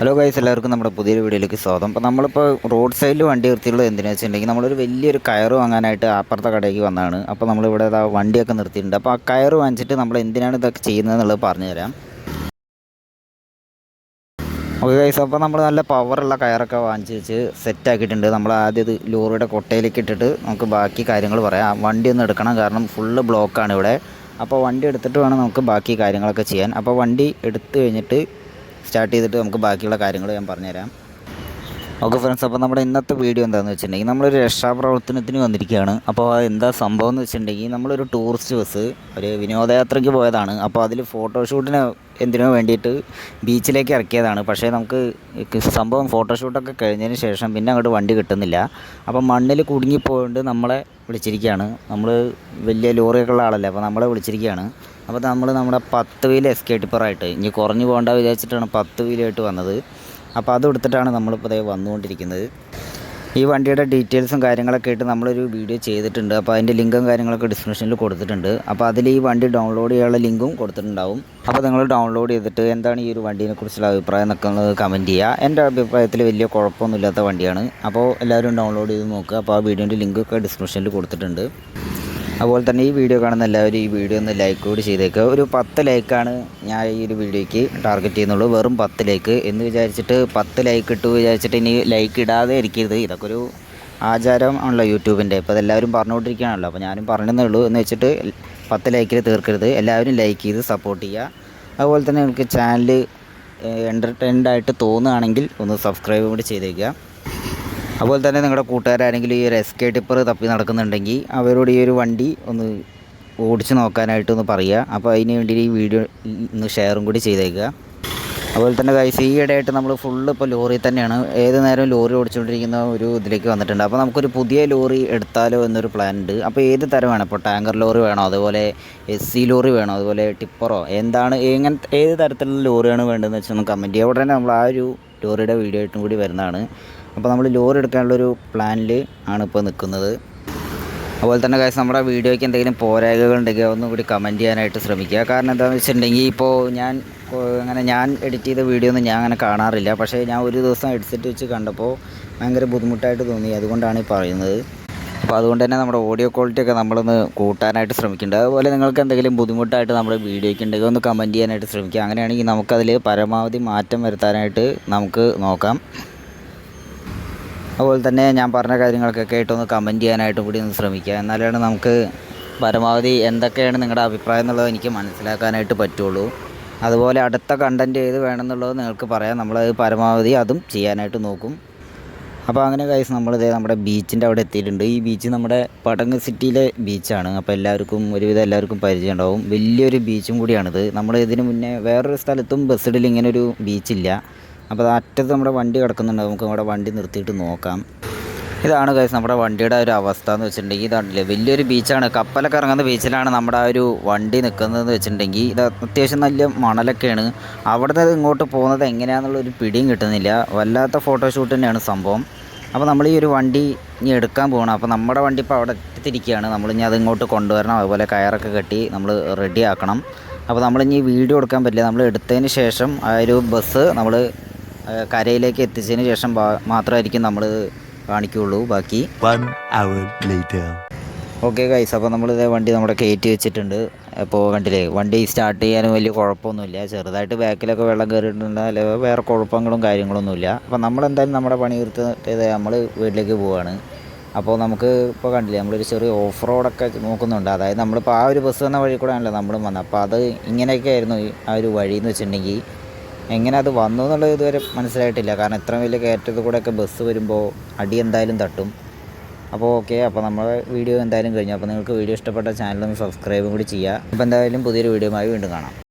Hello guys എല്ലാവർക്കും നമ്മുടെ പുതിയൊരു വീഡിയോയിലേക്ക് സ്വാഗതം. അപ്പോൾ നമ്മളിപ്പോൾ റോഡ് സൈഡിൽ വണ്ടി നിർത്തിയുള്ളത് എന്തിനാണെന്ന് വെച്ചിട്ടുണ്ടെങ്കിൽ നമ്മളൊരു വലിയൊരു കയർ വാങ്ങാനായിട്ട് അപ്പുറത്തെ കടയ്ക്ക് വന്നതാണ്. അപ്പോൾ നമ്മളിവിടെ ആ വണ്ടിയൊക്കെ നിർത്തിയിട്ടുണ്ട്. അപ്പോൾ ആ കയർ വാങ്ങിച്ചിട്ട് നമ്മൾ എന്തിനാണ് ഇതൊക്കെ ചെയ്യുന്നത് എന്നുള്ളത് പറഞ്ഞുതരാം. ഓക്കെ ഗൈസ് അപ്പോൾ നമ്മൾ നല്ല പവറുള്ള കയറൊക്കെ വാങ്ങിച്ച് വെച്ച് സെറ്റ് ആക്കിയിട്ടുണ്ട്. നമ്മൾ ആദ്യം ഇത് ലോറിയുടെ കൊട്ടയിലേക്ക് ഇട്ടിട്ട് നമുക്ക് ബാക്കി കാര്യങ്ങൾ പറയാം. വണ്ടി ഒന്ന് എടുക്കണം കാരണം ഫുള്ള് ബ്ലോക്കാണ് ഇവിടെ. അപ്പോൾ വണ്ടി എടുത്തിട്ട് വേണം നമുക്ക് ബാക്കി കാര്യങ്ങളൊക്കെ ചെയ്യാൻ. അപ്പോൾ വണ്ടി എടുത്തു കഴിഞ്ഞിട്ട് സ്റ്റാർട്ട് ചെയ്തിട്ട് നമുക്ക് ബാക്കിയുള്ള കാര്യങ്ങൾ ഞാൻ പറഞ്ഞുതരാം. ഓക്കെ ഫ്രണ്ട്സ് അപ്പോൾ നമ്മുടെ ഇന്നത്തെ വീഡിയോ എന്താണെന്ന് വെച്ചിട്ടുണ്ടെങ്കിൽ നമ്മളൊരു രക്ഷാപ്രവർത്തനത്തിന് വന്നിരിക്കുകയാണ്. അപ്പോൾ എന്താ സംഭവം എന്ന് വെച്ചിട്ടുണ്ടെങ്കിൽ നമ്മളൊരു ടൂറിസ്റ്റ് ബസ് ഒരു വിനോദയാത്രയ്ക്ക് പോയതാണ്. അപ്പോൾ അതിൽ ഫോട്ടോഷൂട്ടിന് എന്തിനോ വേണ്ടിയിട്ട് ബീച്ചിലേക്ക് ഇറക്കിയതാണ്. പക്ഷേ നമുക്ക് സംഭവം ഫോട്ടോഷൂട്ടൊക്കെ കഴിഞ്ഞതിന് ശേഷം പിന്നെ അങ്ങോട്ട് വണ്ടി കിട്ടുന്നില്ല. അപ്പോൾ മണ്ണിൽ കുടുങ്ങിപ്പോയിട്ട് നമ്മളെ വിളിച്ചിരിക്കുകയാണ്. നമ്മൾ വലിയ ലോറിയൊക്കെ ഉള്ള ആളല്ലേ അപ്പോൾ നമ്മളെ വിളിച്ചിരിക്കുകയാണ്. അപ്പോൾ നമ്മൾ നമ്മുടെ പത്ത് വീൽ എസ്കേട്ടിപ്പറായിട്ട് ഇനി കുറഞ്ഞു പോകേണ്ട വിചാരിച്ചിട്ടാണ് പത്ത് വീലായിട്ട് വന്നത്. അപ്പോൾ അത് എടുത്തിട്ടാണ് നമ്മളിപ്പോൾ ഇതേ വന്നുകൊണ്ടിരിക്കുന്നത്. ഈ വണ്ടിയുടെ ഡീറ്റെയിൽസും കാര്യങ്ങളൊക്കെ ആയിട്ട് നമ്മളൊരു വീഡിയോ ചെയ്തിട്ടുണ്ട്. അപ്പോൾ അതിന്റെ ലിങ്കും കാര്യങ്ങളൊക്കെ ഡിസ്ക്രിപ്ഷനിൽ കൊടുത്തിട്ടുണ്ട്. അപ്പോൾ അതിൽ ഈ വണ്ടി ഡൗൺലോഡ് ചെയ്യാനുള്ള ലിങ്കും കൊടുത്തിട്ടുണ്ടാവും. അപ്പോൾ നിങ്ങൾ ഡൗൺലോഡ് ചെയ്തിട്ട് എന്താണ് ഈ ഒരു വണ്ടീനെ കുറിച്ചുള്ള അഭിപ്രായം എന്നൊക്കെ കമന്റ് ചെയ്യുക. എന്റെ അഭിപ്രായത്തിൽ വലിയ കുഴപ്പമൊന്നുമില്ലാത്ത വണ്ടിയാണ്. അപ്പോൾ എല്ലാവരും ഡൗൺലോഡ് ചെയ്ത് നോക്കുക. അപ്പോൾ ആ വീഡിയോന്റെ ലിങ്കൊക്കെ ഡിസ്ക്രിപ്ഷനിൽ കൊടുത്തിട്ടുണ്ട്. അതുപോലെ തന്നെ ഈ വീഡിയോ കാണുന്ന എല്ലാവരും ഈ വീഡിയോ ഒന്ന് ലൈക്ക് കൂടി ചെയ്തേക്കുക ഒരു പത്ത് ലൈക്കാണ് ഞാൻ ഈ ഒരു വീഡിയോയ്ക്ക് ടാർഗറ്റ് ചെയ്യുന്നുള്ളൂ. വെറും പത്ത് ലൈക്ക് എന്ന് വിചാരിച്ചിട്ട് പത്ത് ലൈക്ക് ഇട്ടു വിചാരിച്ചിട്ട് ഇനി ലൈക്ക് ഇടാതെ ഇരിക്കരുത്. ഇതൊക്കെ ഒരു ആചാരം ആണല്ലോ യൂട്യൂബിന്റെ ഇപ്പോൾ അതെല്ലാവരും പറഞ്ഞുകൊണ്ടിരിക്കുകയാണല്ലോ. അപ്പോൾ ഞാനും പറഞ്ഞതേ ഉള്ളൂ. എന്ന് വെച്ചിട്ട് പത്ത് ലൈക്കിൽ തീർക്കരുത്. എല്ലാവരും ലൈക്ക് ചെയ്ത് സപ്പോർട്ട് ചെയ്യുക. അതുപോലെ തന്നെ നിങ്ങൾക്ക് ചാനൽ എന്റർടൈൻഡ് ആയിട്ട് തോന്നുകയാണെങ്കിൽ ഒന്ന് സബ്സ്ക്രൈബ് കൂടി ചെയ്തേക്കുക. അതുപോലെ തന്നെ നിങ്ങളുടെ കൂട്ടുകാരാരെങ്കിലും ഈ ഒരു എസ് കെ ടിപ്പർ തപ്പി നടക്കുന്നുണ്ടെങ്കിൽ അവരോട് ഈ ഒരു വണ്ടി ഒന്ന് ഓടിച്ച് നോക്കാനായിട്ട് ഒന്ന് പറയുക. അപ്പോൾ അതിന് വേണ്ടി ഈ വീഡിയോ ഒന്ന് ഷെയറും കൂടി ചെയ്തേക്കുക. അതുപോലെ തന്നെ ഗൈസ് ഈ ഇടയായിട്ട് നമ്മൾ ഫുള്ള് ഇപ്പോൾ ലോറി തന്നെയാണ്. ഏത് നേരം ലോറി ഓടിച്ചുകൊണ്ടിരിക്കുന്ന ഒരു ഇതിലേക്ക് വന്നിട്ടുണ്ട്. അപ്പോൾ നമുക്കൊരു പുതിയ ലോറി എടുത്താലോ എന്നൊരു പ്ലാൻ ഉണ്ട്. അപ്പോൾ ഏത് തരം വേണം ഇപ്പോൾ ടാങ്കർ ലോറി വേണോ? അതുപോലെ എസ് സി ലോറി വേണോ? അതുപോലെ ടിപ്പറോ എന്താണ്? എങ്ങനത്തെ ഏത് തരത്തിലുള്ള ലോറിയാണ് വേണ്ടതെന്ന് വെച്ചാൽ ഒന്ന് കമന്റ് ചെയ്യുക. ഉടനെ നമ്മൾ ആ ഒരു ലോറിയുടെ വീഡിയോ ആയിട്ടും കൂടി വരുന്നതാണ്. അപ്പോൾ നമ്മൾ ലോറി എടുക്കാനുള്ളൊരു പ്ലാനിൽ ആണ് ഇപ്പോൾ നിൽക്കുന്നത്. അതുപോലെ തന്നെ കാര്യം നമ്മുടെ വീഡിയോയ്ക്ക് എന്തെങ്കിലും പോരായ്മകൾ ഉണ്ടെങ്കിൽ ഒന്നും കൂടി കമന്റ് ചെയ്യാനായിട്ട് ശ്രമിക്കുക. കാരണം എന്താണെന്ന് വെച്ചിട്ടുണ്ടെങ്കിൽ ഇപ്പോൾ ഞാൻ അങ്ങനെ ഞാൻ എഡിറ്റ് ചെയ്ത വീഡിയോ ഒന്നും ഞാൻ അങ്ങനെ കാണാറില്ല. പക്ഷേ ഞാൻ ഒരു ദിവസം ഹെഡ്സെറ്റ് വെച്ച് കണ്ടപ്പോൾ ഭയങ്കര ബുദ്ധിമുട്ടായിട്ട് തോന്നി. അതുകൊണ്ടാണ് ഈ പറയുന്നത്. അപ്പോൾ അതുകൊണ്ട് തന്നെ നമ്മുടെ ഓഡിയോ ക്വാളിറ്റി ഒക്കെ നമ്മളൊന്ന് കൂട്ടാനായിട്ട് ശ്രമിക്കുന്നുണ്ട് അതുപോലെ നിങ്ങൾക്ക് എന്തെങ്കിലും ബുദ്ധിമുട്ടായിട്ട് നമ്മുടെ വീഡിയോയ്ക്ക് ഉണ്ടെങ്കിൽ ഒന്ന് കമന്റ് ചെയ്യാനായിട്ട് ശ്രമിക്കുക. അങ്ങനെയാണെങ്കിൽ നമുക്കതിൽ പരമാവധി മാറ്റം വരുത്താനായിട്ട് നമുക്ക് നോക്കാം. അതുപോലെ തന്നെ ഞാൻ പറഞ്ഞ കാര്യങ്ങളൊക്കെ കേട്ടൊന്ന് കമന്റ് ചെയ്യാനായിട്ട് കൂടി ഒന്ന് ശ്രമിക്കുക. എന്നാലാണ് നമുക്ക് പരമാവധി എന്തൊക്കെയാണ് നിങ്ങളുടെ അഭിപ്രായം എന്നുള്ളത് എനിക്ക് മനസ്സിലാക്കാനായിട്ട് പറ്റുള്ളൂ. അതുപോലെ അടുത്ത കണ്ടന്റ് ഏത് വേണമെന്നുള്ളത് നിങ്ങൾക്ക് പറയാം. നമ്മൾ പരമാവധി അതും ചെയ്യാനായിട്ട് നോക്കും. അപ്പോൾ അങ്ങനെ കഴിച്ച് നമ്മളിതേ നമ്മുടെ ബീച്ചിന്റെ അവിടെ എത്തിയിട്ടുണ്ട്. ഈ ബീച്ച് നമ്മുടെ പടങ്ങ് സിറ്റിയിലെ ബീച്ചാണ് അപ്പോൾ എല്ലാവർക്കും ഒരുവിധം എല്ലാവർക്കും പരിചയം ഉണ്ടാവും. വലിയൊരു ബീച്ചും കൂടിയാണിത്. നമ്മൾ ഇതിന് മുന്നേ വേറൊരു സ്ഥലത്തും ബസ്സിഡിൽ ഇങ്ങനൊരു ബീച്ചില്ല അപ്പോൾ അത് അറ്റത്ത് നമ്മുടെ വണ്ടി കിടക്കുന്നുണ്ട്. നമുക്ക് നമ്മുടെ വണ്ടി നിർത്തിയിട്ട് നോക്കാം. ഇതാണ് കൈസ് നമ്മുടെ വണ്ടിയുടെ ഒരു അവസ്ഥ എന്ന് വെച്ചിട്ടുണ്ടെങ്കിൽ ഇതാണല്ലേ വലിയൊരു ബീച്ചാണ് കപ്പലൊക്കെ ഇറങ്ങുന്ന ബീച്ചിലാണ് നമ്മുടെ ആ ഒരു വണ്ടി നിൽക്കുന്നതെന്ന് വെച്ചിട്ടുണ്ടെങ്കിൽ ഇത് അത്യാവശ്യം നല്ല മണലൊക്കെയാണ്. അവിടുന്ന് ഇങ്ങോട്ട് പോകുന്നത് എങ്ങനെയാണെന്നുള്ളൊരു പിടിയും കിട്ടുന്നില്ല. വല്ലാത്ത ഫോട്ടോഷൂട്ട് തന്നെയാണ് സംഭവം. അപ്പോൾ നമ്മൾ ഈ ഒരു വണ്ടി ഇനി എടുക്കാൻ പോകണം അപ്പോൾ നമ്മുടെ വണ്ടി ഇപ്പോൾ അവിടെ എത്തിയിരിക്കുകയാണ്. നമ്മൾ ഇനി അത് ഇങ്ങോട്ട് കൊണ്ടുവരണം. അതുപോലെ കയറൊക്കെ കെട്ടി നമ്മൾ റെഡിയാക്കണം അപ്പോൾ നമ്മൾ ഇനി വീഡിയോ എടുക്കാൻ പറ്റില്ല. നമ്മൾ എടുത്തതിന് ശേഷം ആ ഒരു ബസ് നമ്മൾ കരയിലേക്ക് എത്തിച്ചതിന് ശേഷം മാത്രമായിരിക്കും നമ്മൾ കാണിക്കുകയുള്ളൂ. ബാക്കി One hour later. Okay guys അപ്പോൾ നമ്മൾ ഇതേ വണ്ടി നമ്മുടെ കയറ്റി വെച്ചിട്ടുണ്ട്. അപ്പോൾ കണ്ടില്ലേ വണ്ടി സ്റ്റാർട്ട് ചെയ്യാനും വലിയ കുഴപ്പമൊന്നുമില്ല. ചെറുതായിട്ട് ബാക്കിലൊക്കെ വെള്ളം കയറിയിട്ടുണ്ട്. അല്ലെങ്കിൽ വേറെ കുഴപ്പങ്ങളും കാര്യങ്ങളൊന്നുമില്ല. അപ്പോൾ നമ്മളെന്തായാലും നമ്മുടെ പണി തീർത്തിട്ട് നമ്മൾ വീട്ടിലേക്ക് പോവുകയാണ് അപ്പോൾ നമുക്ക് ഇപ്പോൾ കണ്ടില്ലേ നമ്മളൊരു ചെറിയ ഓഫ് റോഡൊക്കെ നോക്കുന്നുണ്ട്. അതായത് നമ്മളിപ്പോൾ ആ ഒരു ബസ് വന്ന വഴി കൂടെ ആണല്ലോ നമ്മളും വന്നത്. അപ്പോൾ അത് ഇങ്ങനെയൊക്കെ ആയിരുന്നു ആ ഒരു വഴി എന്ന് വെച്ചിട്ടുണ്ടെങ്കിൽ എങ്ങനെ അത് വന്നു എന്നുള്ളത് ഇതുവരെ മനസ്സിലായിട്ടില്ല. കാരണം ഇത്ര വലിയ കയറ്റത്തിൽ കൂടെയൊക്കെ ബസ് വരുമ്പോൾ അടി എന്തായാലും തട്ടും. അപ്പോൾ ഓക്കെ അപ്പോൾ നമ്മുടെ വീഡിയോ എന്തായാലും കഴിഞ്ഞു. അപ്പോൾ നിങ്ങൾക്ക് വീഡിയോ ഇഷ്ടപ്പെട്ട ചാനലൊന്ന് സബ്സ്ക്രൈബും കൂടി ചെയ്യുക. അപ്പോൾ എന്തായാലും പുതിയൊരു വീഡിയോയുമായി വീണ്ടും കാണാം.